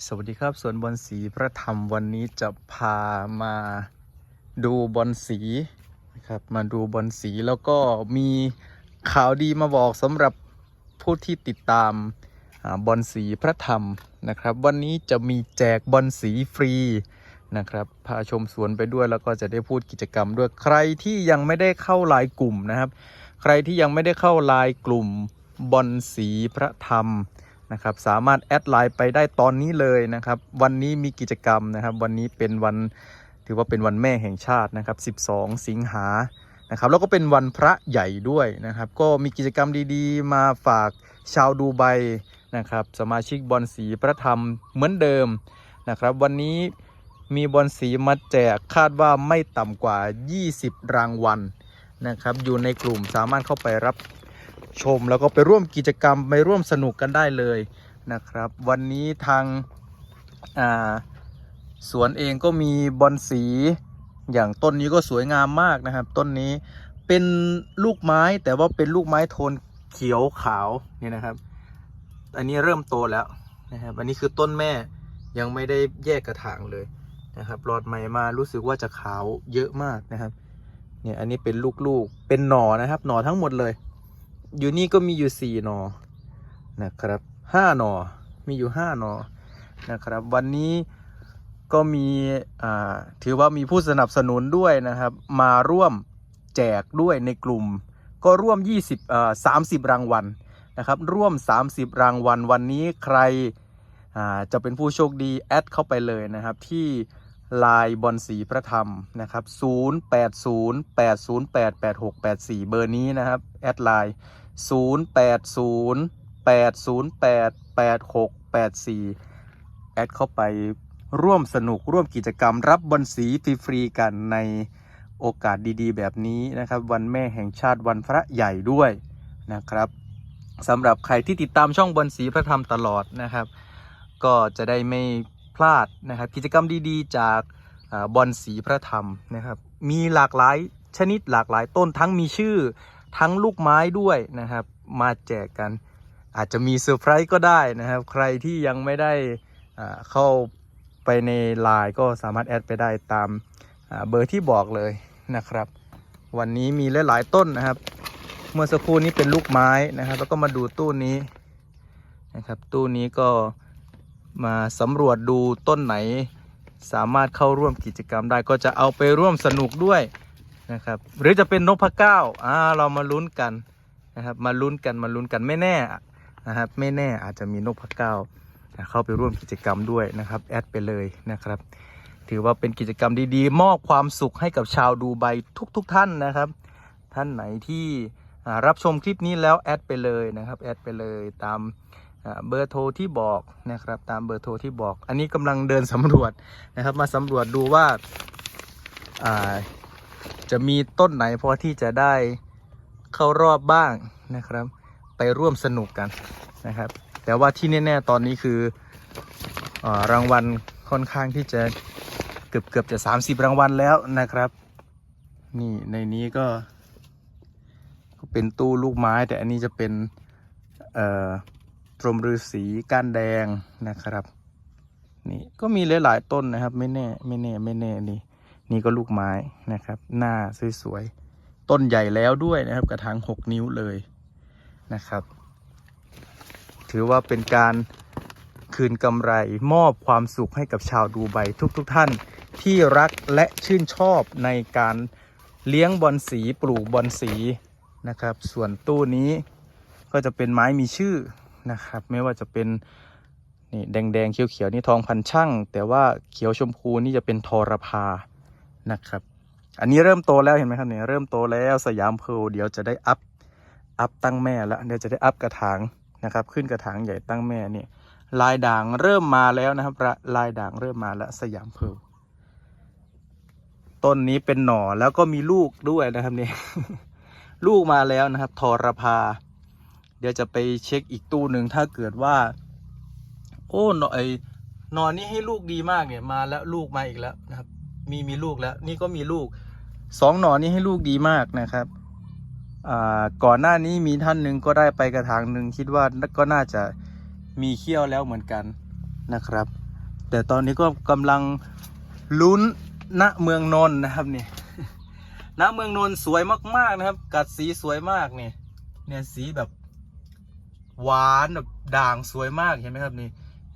สวัสดีครับสวนบอลสีพระธรรมวันนี้จะพามาดูบอลสีนะครับมาดูบอลสีแล้วก็มีข่าวดีมาบอกสำหรับผู้ที่ติดตามอบอลสีพระธรรมนะครับ วันนี้จะมีแจกบอลสีฟรีนะครับพาชมสวนไปด้วยแล้วก็จะได้พูดกิจกรรมด้วยใครที่ยังไม่ได้เข้าไลน์กลุ่มนะครับ ใครที่ยังไม่ได้เข้าไลน์กลุ่มบอลสีพระธรรม นะครับสามารถแอดไลน์ไปได้ตอนนี้เลยนะครับ วันนี้มีกิจกรรมนะครับ วันนี้เป็นวันถือว่าเป็นวันแม่แห่งชาตินะครับ 12 สิงหานะครับแล้วก็เป็นวันพระใหญ่ด้วยนะครับ ก็มีกิจกรรมดีๆ มาฝากชาวดูไบนะครับสมาชิกบอลสีพระธรรมเหมือนเดิมนะครับ วันนี้มีบอลสีมาแจกคาดว่าไม่ต่ำกว่า 20 รางวัลนะครับ อยู่ในกลุ่มสามารถเข้าไปรับ ชม แล้วก็ไปร่วมกิจกรรมไปร่วมสนุกกันได้เลยนะครับ วันนี้ทางาสวนเองก็มีบอนสีอย่างต้นนี้ก็สวยงามมากนะครับ ต้นนี้เป็นลูกไม้แต่ว่าเป็นลูกไม้โทนเขียวขาวนี่นะครับ อันนี้เริ่มโตแล้วนะครับอันนี้คือต้นแม่ยังไม่ได้แยกกระถางเลยนะครับหลอดใหม่มารู้สึกว่าจะขาวเยอะมากนะครับเนี่ยอันนี้เป็นลูกๆเป็นหน่อนะครับ หน่อทั้งหมดเลย อยู่นี่ก็มีอยู่สี่นอนะครับห้านอมีอยู่ห้านอนะครับ วันนี้ก็มีถือว่ามีผู้สนับสนุนด้วยนะครับ มาร่วมแจกด้วยในกลุ่ม ก็ร่วม 20เอ่อ30 รางวัลนะครับ ร่วม 30 รางวัล วันนี้ใครจะเป็นผู้โชคดี แอดเข้าไปเลยนะครับ ที่ลายบอลสีพระธรรมนะครับ 0808088684 เบอร์นี้นะครับ แอดไลน์ 0808088684 แอดเข้าไปร่วมสนุกร่วมกิจกรรมรับบอลสีฟรีๆกันในโอกาสดีๆ แบบนี้นะครับ วันแม่แห่งชาติวันพระใหญ่ด้วยนะครับสำหรับใครที่ติดตามช่องบอลสีพระธรรมตลอดนะครับ ก็จะได้ไม่พลาดนะครับ กิจกรรมดีๆ จากบอลสีพระธรรมนะครับ มีหลากหลายชนิดหลากหลายต้นทั้งมีชื่อ ทั้งลูกไม้ด้วยนะครับ มาแจกกัน อาจจะมีเซอร์ไพรส์ก็ได้นะครับ ใครที่ยังไม่ได้เข้าไปในไลน์ก็สามารถแอดไปได้ตามเบอร์ที่บอกเลยนะครับ วันนี้มีหลายๆต้นนะครับ เมื่อสักครู่นี้เป็นลูกไม้นะครับ แล้วก็มาดูตู้นี้นะครับ ตู้นี้ก็มาสำรวจดูต้นไหน สามารถเข้าร่วมกิจกรรมได้ก็จะเอาไปร่วมสนุกด้วย นะครับ หรือจะเป็นนกพะเก้าอ่าเรามาลุ้นกันนะครับ มาลุ้นกันมาลุ้นกันไม่แน่นะครับ ไม่แน่อาจจะมีนกพะเก้าเข้าไปร่วมกิจกรรมด้วยนะครับแอดไปเลยนะครับ ถือว่าเป็นกิจกรรมดีๆ มอบความสุขให้กับชาวดูไบทุกๆทท่านนะครับ ท่านไหนที่รับชมคลิปนี้แล้วแอดไปเลยนะครับแอดไปเลยตามเบอร์โทรที่บอกนะครับตามเบอร์โทรที่บอก อันนี้กำลังเดินสำรวจนะครับ มาสำรวจดูว่า จะมีต้นไหนพอที่จะได้เข้ารอบบ้างนะครับ ไปร่วมสนุกกันนะครับ แต่ว่าที่แน่ๆตอนนี้คืออรางวัลค่อนข้างที่จะเกือบเกือบจะ 30 รางวัลแล้วนะครับ นี่ในนี้ก็ เป็นตู้ลูกไม้ แต่อันนี้จะเป็นตรมฤาษีก้านแดงนะครับ นี่ก็มีหลายๆต้นนะครับ ไม่แน่ไม่แน่ไม่แน่นี่ นี่ก็ลูกไม้นะครับ หน้าสวยๆต้นใหญ่แล้วด้วยนะครับ กระถาง6 นิ้วเลยนะครับ ถือว่าเป็นการคืนกำไรมอบความสุขให้กับชาวดูไบทุกๆทท่านที่รักและชื่นชอบในการเลี้ยงบอลสีปลูกบอลสีนะครับ ส่วนตู้นี้ก็จะเป็นไม้มีชื่อนะครับ ไม่ว่าจะเป็นนี่แดงๆเขียวๆนี่ทองพันช่าง แต่ว่าเขียวชมพูนี่จะเป็นทอรพา นะครับ อันนี้เริ่มโตแล้วเห็นไหมครับเนี่ยเริ่มโตแล้วสยามเพลเดี๋ยวจะได้อัพอัพตั้งแม่แล้วเดี๋ยวจะได้อัพกระถางนะครับ ขึ้นกระถางใหญ่ตั้งแม่เนี่ยลายด่างเริ่มมาแล้วนะครับละลายด่างเริ่มมาแล้วสยามเพลต้นนี้เป็นหน่อแล้วก็มีลูกด้วยนะครับเนี่ยลูกมาแล้วนะครับทอรพา เดี๋ยวจะไปเช็คอีกตู้หนึ่งถ้าเกิดว่า โอ้หนอไอ้หนอนนี่ให้ลูกดีมากเนี่ยมาแล้วลูกมาอีกแล้วนะครับ มีมีลูกแล้ว นี่ก็มีลูกสองหนอนนี่ให้ลูกดีมากนะครับก่อนหน้านี้มีท่านหนึ่งก็ได้ไปกระถางหนึ่งคิดว่าก็น่าจะมีเขี้ยวแล้วเหมือนกันนะครับ แต่ตอนนี้ก็กำลังลุ้นณเมืองนนท์นะครับนี่ณเมืองนนท์สวยมากๆนะครับ กัดสีสวยมากนี่เนี่ยสีแบบหวานแบบด่างสวยมากเห็นไหมครับนี่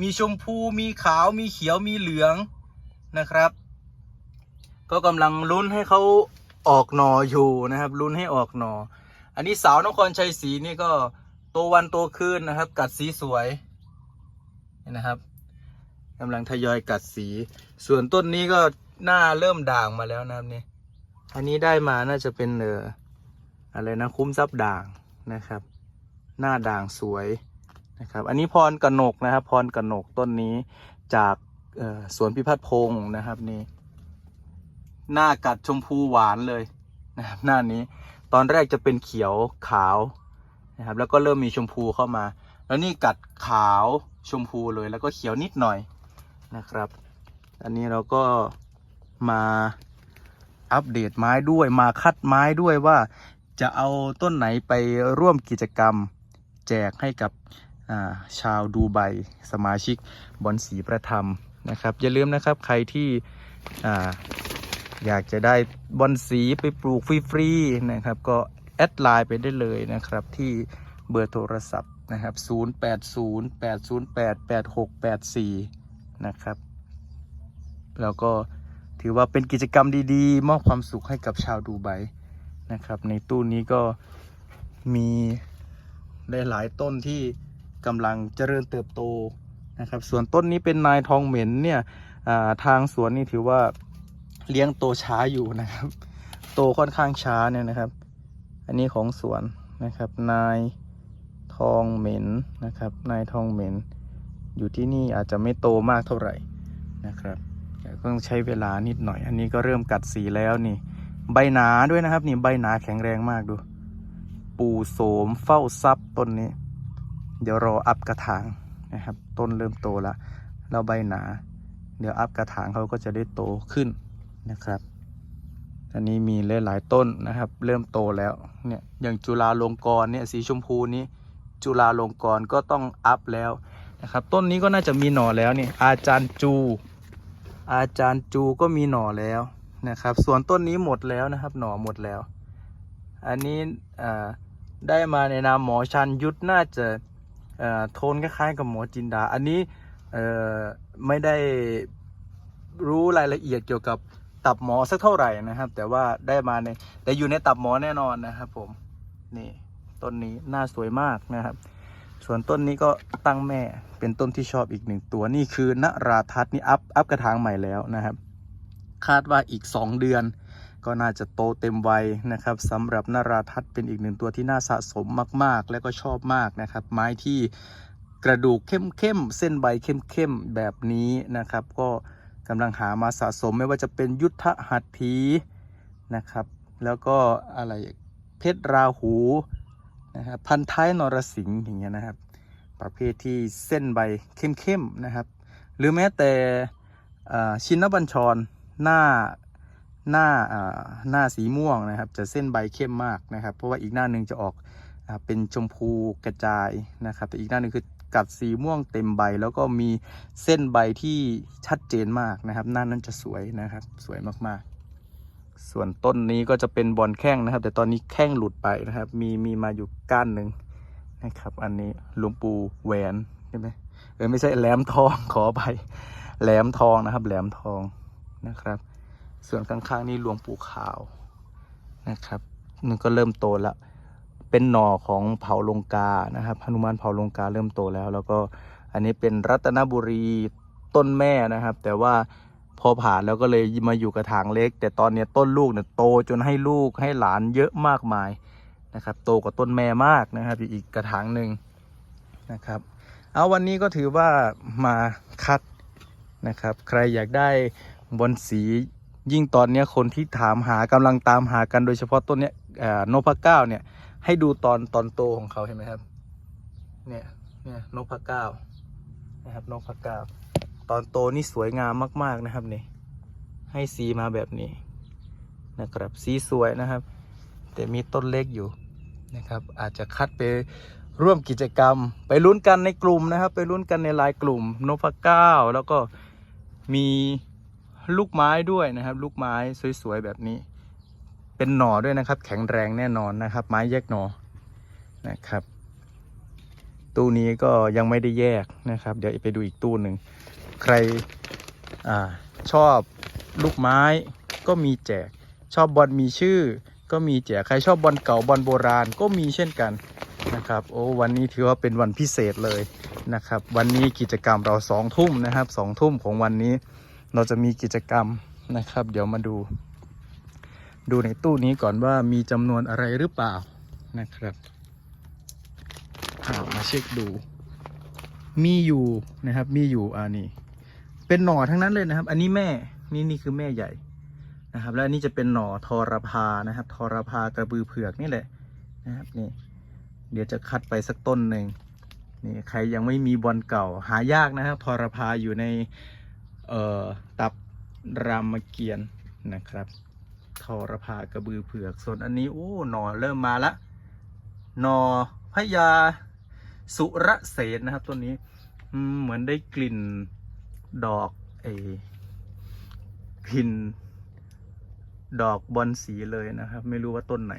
มีชมพูมีขาวมีเขียวมีเหลืองนะครับ ก็กำลังลุ้นให้เขาออกหนออยู่นะครับลุ้นให้ออกหนอ อันนี้สาวนครชัยศรีนี่ก็โตวันโตคืนนะครับ กัดสีสวยนะครับกำลังทยอยกัดสี ส่วนต้นนี้ก็หน้าเริ่มด่างมาแล้วนะครับนี่อันนี้ได้มาน่าจะเป็นเอออะไรนะคุ้มทรัพย์ด่างนะครับ หน้าด่างสวยนะครับ อันนี้พรกนกนะครับ พรกนกต้นนี้จากสวนพิพัฒน์พงศ์นะครับนี่ หน้ากัดชมพูหวานเลยนะครับหน้านี้ตอนแรกจะเป็นเขียวขาวนะครับแล้วก็เริ่มมีชมพูเข้ามา แล้วนี่กัดขาวชมพูเลยแล้วก็เขียวนิดหน่อยนะครับ อันนี้เราก็มาอัปเดตไม้ด้วยมาคัดไม้ด้วยว่าจะเอาต้นไหนไปร่วมกิจกรรมแจกให้กับชาวดูไบสมาชิกบอลสีประธรรมนะครับ อย่าลืมนะครับใครที่ อยากจะได้บอลสีไปปลูกฟรีๆนะครับ ก็แอดไลน์ไปได้เลยนะครับ ที่เบอร์โทรศัพท์นะครับ 0808088684 นะครับ แล้วก็ถือว่าเป็นกิจกรรมดีๆ มอบความสุขให้กับชาวดูไบนะครับ ในตู้นี้ก็มีหลายต้นที่กำลังเจริญเติบโตนะครับ ส่วนต้นนี้เป็นนายทองเหม็นเนี่ยทางสวนนี่ถือว่า เลี้ยงโตช้าอยู่นะครับ โตค่อนข้างช้าเนี่ยนะครับ อันนี้ของสวนนะครับ นายทองเหม็นนะครับ นายทองเหม็น อยู่ที่นี่อาจจะไม่โตมากเท่าไหร่นะครับต่ก็ต้องใช้เวลานิดหน่อย อันนี้ก็เริ่มกัดสีแล้วนี่ ใบหนาด้วยนะครับ นี่ใบหนาแข็งแรงมากดู ปูโสมเฝ้าซับต้นนี้ เดี๋ยวรออัพกระถางนะครับ ต้นเริ่มโตล้วแล้วใบหนา เดี๋ยวอัพกระถางเขาก็จะได้โตขึ้น นะครับอันนี้มีหลายๆต้นนะครับ เริ่มโตแล้วเนี่ยอย่างจุฬาลงกรณ์เนี่ยสีชมพูนี้จุฬาลงกรณ์ก็ต้องอัพแล้วนะครับ ต้นนี้ก็น่าจะมีหน่อแล้วนี่อาจารย์จู อาจารย์จูก็มีหน่อแล้วนะครับ ส่วนต้นนี้หมดแล้วนะครับ หน่อหมดแล้ว อันนี้ได้มาในนามหมอชันยุทธน่าจะโทนคล้ายๆกับหมอจินดา อันนี้ไม่ได้รู้รายละเอียดเกี่ยวกับ ตับหมอสักเท่าไหร่นะครับ แต่ว่าได้มาในแต่อยู่ในตับหมอแน่นอนนะครับ ผมนี่ต้นนี้น่าสวยมากนะครับ ส่วนต้นนี้ก็ตั้งแม่เป็นต้นที่ชอบอีกหนึ่งตัวนี่คือนราทัศน์นี่อัพอัพกระถางใหม่แล้วนะครับ คาดว่าอีก 2 เดือน ก็น่าจะโตเต็มวัยนะครับสำหรับนราทัศน์เป็นอีกหนึ่งตัวที่น่าสะสมมาก ๆ และก็ชอบมากนะครับ ไม้ที่กระดูกเข้มๆเส้นใบเข้มๆแบบนี้นะครับ ก็ กำลังหามาสะสมไม่ว่าจะเป็นยุทธหัตถีนะครับ แล้วก็อะไรเพชรราหูนะครับพันท้ายนรสิงห์อย่างเงี้ยนะครับ ประเภทที่เส้นใบเข้มๆนะครับ หรือแม้แต่ชินบัญชรหน้าหน้าหน้าสีม่วงนะครับ จะเส้นใบเข้มมากนะครับ เพราะว่าอีกหน้าหนึ่งจะออกเป็นชมพูกระจายนะครับ แต่อีกหน้าหนึ่งคือ กัดสีม่วงเต็มใบ แล้วก็มีเส้นใบที่ชัดเจนมากนะครับหน้านั้นจะสวยนะครับสวยมากๆ ส่วนต้นนี้ก็จะเป็นบอลแข้งนะครับ แต่ตอนนี้แข้งหลุดไปนะครับ มีมีมาอยู่ก้านหนึ่งนะครับ อันนี้หลวงปู่แหวนใช่ไหมเออไม่ใช่แหลมทองขอไปแหลมทองนะครับ แหลมทองนะครับ ส่วนข้างๆนี่หลวงปู่ขาวนะครับมันก็เริ่มโตแล้ว เป็นหน่อของเผาลงกานะครับหนุมานเผาลงกาเริ่มโตแล้ว แล้วก็อันนี้เป็นรัตนบุรีต้นแม่นะครับ แต่ว่าพอผ่านแล้วก็เลยมาอยู่กระถางเล็ก แต่ตอนนี้ต้นลูกเนี่ยโตจนให้ลูกให้หลานเยอะมากมายนะครับ โตกว่าต้นแม่มากนะครับอีกกระถางหนึ่งนะครับ เอาวันนี้ก็ถือว่ามาคัดนะครับ ใครอยากได้บอนสียิ่งตอนนี้คนที่ถามหากำลังตามหากันโดยเฉพาะต้นเนี้ยเอ่อนพเก้าเนี่ย ให้ดูตอนตอนโตของเขาเห็นไหมครับ เนี่ยเนี่ยนกพเก้านะครับนกพเก้าตอนโตนี่สวยงามมากๆนะครับนี่ให้สีมาแบบนี้นะครับสีสวยนะครับ แต่มีต้นเล็กอยู่นะครับ อาจจะคัดไปร่วมกิจกรรม ไปลุ้นกันในกลุ่มนะครับ ไปลุ้นกันในลน์กลุ่มนพเก้าแล้วก็มีลูกไม้ด้วยนะครับ ลูกไม้สวยๆแบบนี้ เป็นหน่อด้วยนะครับ แข็งแรงแน่นอนนะครับ ไม้แยกหน่อนะครับ ตู้นี้ก็ยังไม่ได้แยกนะครับ เดี๋ยวไปดูอีกตู้หนึ่งใครอชอบลูกไม้ก็มีแจก ชอบบอลมีชื่อ ก็มีแจกใครชอบบอลเก่าบอลโบราณก็มีเช่นกันนะครับโอ้วันนี้ถือว่าเป็นวันพิเศษเลยนะครับ วันนี้กิจกรรมเราสองทุ่มนะครับสองทุ่มของวันนี้ เราจะมีกิจกรรมนะครับ เดี๋ยวมาดู ดูในตู้นี้ก่อนว่ามีจำนวนอะไรหรือเปล่านะครับามาเช็คดู มีอยู่นะครับ มีอยู่อ่านี่ เป็นหน่อทั้งนั้นเลยนะครับ อันนี้แม่ นี่นี่คือแม่ใหญ่นะครับ แล้วอันนี้จะเป็นหน่อทอรพานะครับ ทอรพากระบือเผือกนี่แหละนะครับนี่ เดี๋ยวจะคัดไปสักต้นหนึ่งนี่ใครยังไม่มีบอลเก่าหายากนะครับทอรพาอยู่ในเอ่อตับรามเกียรตินะครับ ทอรพากระบือเผือก ส่วนอันนี้ โอ้หนอเริ่มมาละหนอพญาสุรเสนนะครับต้นนี้เหมือนได้กลิ่นดอกเอกลิ่นดอกบอลสีเลยนะครับ ไม่รู้ว่าต้นไหน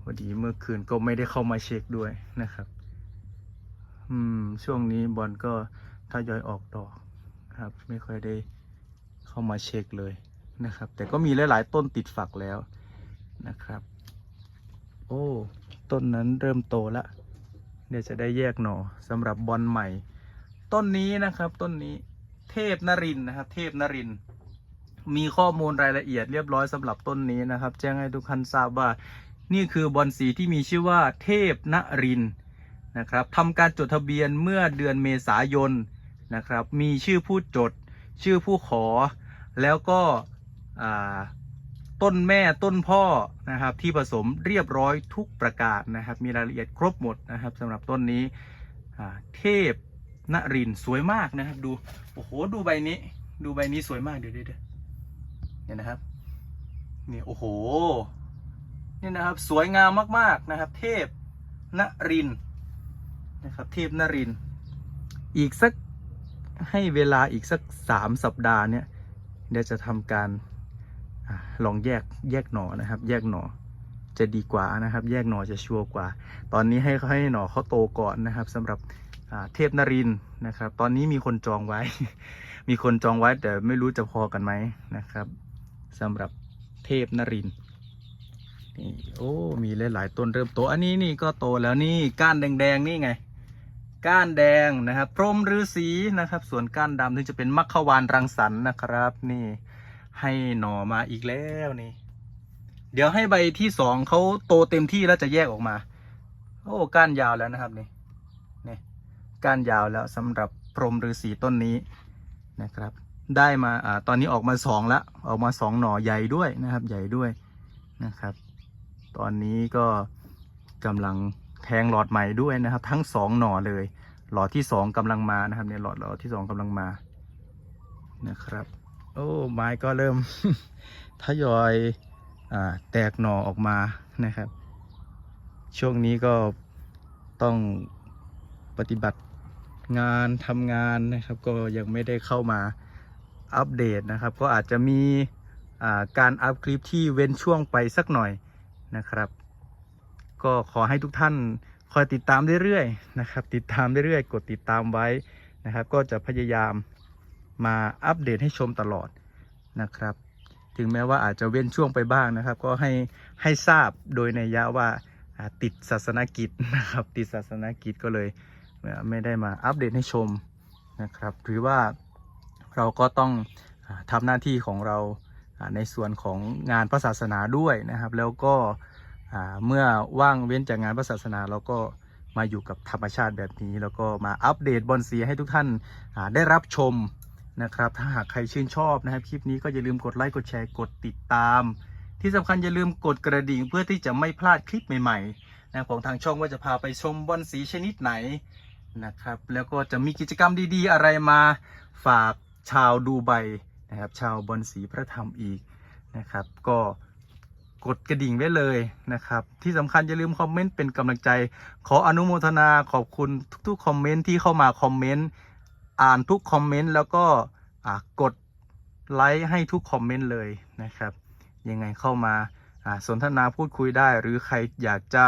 พอดีเมื่อคืนก็ไม่ได้เข้ามาเช็คด้วยนะครับ อืม ช่วงนี้บอลก็ทยอยออกดอกครับ ไม่ค่อยได้เข้ามาเช็คเลย นะครับ แต่ก็มีหลายๆต้นติดฝักแล้วนะครับ โอ้ ต้นนั้นเริ่มโตล้วเดี๋ยวจะได้แยกหน่อสำหรับบอลใหม่ ต้นนี้นะครับต้นนี้เทพนรินนะครับ เทพนริน มีข้อมูลรายละเอียดเรียบร้อยสำหรับต้นนี้นะครับ แจ้งให้ทุกท่านทราบว่า นี่คือบอลสีที่มีชื่อว่าเทพนรินนะครับทำการจดทะเบียนเมื่อเดือนเมษายนนะครับ มีชื่อผู้จด ชื่อผู้ขอ แล้วก็ ต้นแม่ต้นพ่อนะครับที่ผสมเรียบร้อยทุกประการนะครับ มีรายละเอียดครบหมดนะครับสำหรับต้นนี้เทพนรินสวยมากนะครับ ดูโอ้โหดูใบนี้ ดูใบนี้สวยมากเดี๋ยวเดี๋ยวเนี่ยนะครับนี่โอ้โหนี่นะครับสวยงามมากๆนะครับ เทพนรินนะครับ เทพนริน อีกสักให้เวลาอีกสักสามสัปดาห์เนี่ยเดี๋ยวจะทำการ ลองแยกแยกหนอนะครับ แยกหนอจะดีกว่านะครับ แยกหนอจะชัวร์กว่า ตอนนี้ให้ให้หนอเขาโตก่อนนะครับสำหรับเทพนรินนะครับ ตอนนี้มีคนจองไว้ มีคนจองไว้แต่ไม่รู้จะพอกันไหมนะครับสำหรับเทพนรินนี่โอ้มีหลายๆต้นเริ่มโตอันนี้นี่ก็โตแล้วนี่ก้านแดงๆนี่ไง ก้านแดงนะครับพรหมฤาษีนะครับ ส่วนก้านดำที่จะเป็นมัคควานรังสรรค์นะครับ นี่ ให้หน่อมาอีกแล้วนี่ เดี๋ยวให้ใบที่สองเขาโตเต็มที่แล้วจะแยกออกมา โอ้ก้านยาวแล้วนะครับนี่นี่ก้านยาวแล้วสำหรับพรหมฤาษีต้นนี้นะครับ ได้มาอ่าตอนนี้ออกมาสองล้วออกมาสองหน่อใหญ่ด้วยนะครับ ใหญ่ด้วยนะครับ ตอนนี้ก็กำลังแทงหลอดใหม่ด้วยนะครับ ทั้งสองหน่อเลย หลอดที่สองกำลังมานะครับเนี่ยหลอดหลอดที่สองกำลังมานะครับ โอ้ไม้ก็เริ่มทยอยอแตกหน่อออกมานะครับ ช่วงนี้ก็ต้องปฏิบัติงานทำงานนะครับ ก็ยังไม่ได้เข้ามาอัปเดตนะครับ ก็อาจจะมีการอัพคลิปที่เว้นช่วงไปสักหน่อยนะครับ ก็ขอให้ทุกท่านคอยติดตามเรื่อยๆนะครับ ติดตามเรื่อยๆ กดติดตามไว้นะครับ ก็จะพยายาม มาอัปเดตให้ชมตลอดนะครับ ถึงแม้ว่าอาจจะเว้นช่วงไปบ้างนะครับ ก็ให้ให้ทราบโดยในยะว่าติดศาสนกิจนะครับติดศาสนกิจก็เลยไม่ได้มาอัปเดตให้ชมนะครับหรือว่าเราก็ต้องอาทำหน้าที่ของเราในส่วนของงานพระศาสนาด้วยนะครับ แล้วก็เมื่อว่างเว้นจากงานพระศาสนาเราก็มาอยู่กับธรรมชาติแบบนี้ แล้วก็มาอัปเดตบอลสีให้ทุกท่านได้รับชม นะครับ ถ้าหากใครชื่นชอบนะครับ คลิปนี้ก็อย่าลืมกดไลค์กดแชร์กดติดตาม ที่สำคัญอย่าลืมกดกระดิ่งเพื่อที่จะไม่พลาดคลิปใหม่ๆนะของทางช่องว่าจะพาไปชมบอลสีชนิดไหนนะครับ แล้วก็จะมีกิจกรรมดีๆ อะไรมาฝากชาวดูไบนะครับ ชาวบอลสีพระธรรมอีกนะครับ ก็กดกระดิ่งไว้เลยนะครับ ที่สำคัญอย่าลืมคอมเมนต์เป็นกำลังใจ ขออนุโมทนาขอบคุณทุกๆคอมเมนต์ที่เข้ามาคอมเมนต์ อ่านทุกคอมเมนต์แล้วก็กดไลค์ให้ทุกคอมเมนต์เลยนะครับยังไงเข้ามาอ่าสนทนาพูดคุยได้ หรือใครอยากจะ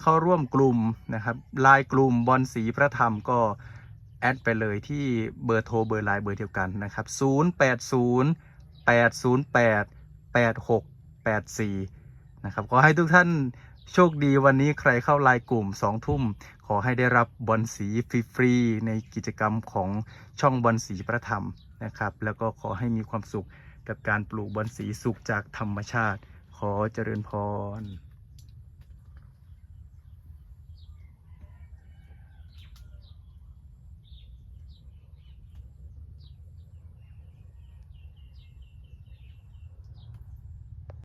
เข้าร่วมกลุ่มนะครับไลน์กลุ่มบอลสีพระธรรมก็แอดไปเลยที่เบอร์โทรเบอร์ไลน์เบอร์เดียวกันนะครับ 080 808 8684 นะครับขอให้ทุกท่าน โชคดีวันนี้ใครเข้าไลน์กลุ่ม2ทุ่ม ขอให้ได้รับบอลสีฟรีๆในกิจกรรมของช่องบอลสีพระธรรมนะครับ แล้วก็ขอให้มีความสุขกับการปลูกบอลสีสุขจากธรรมชาติ ขอเจริญพร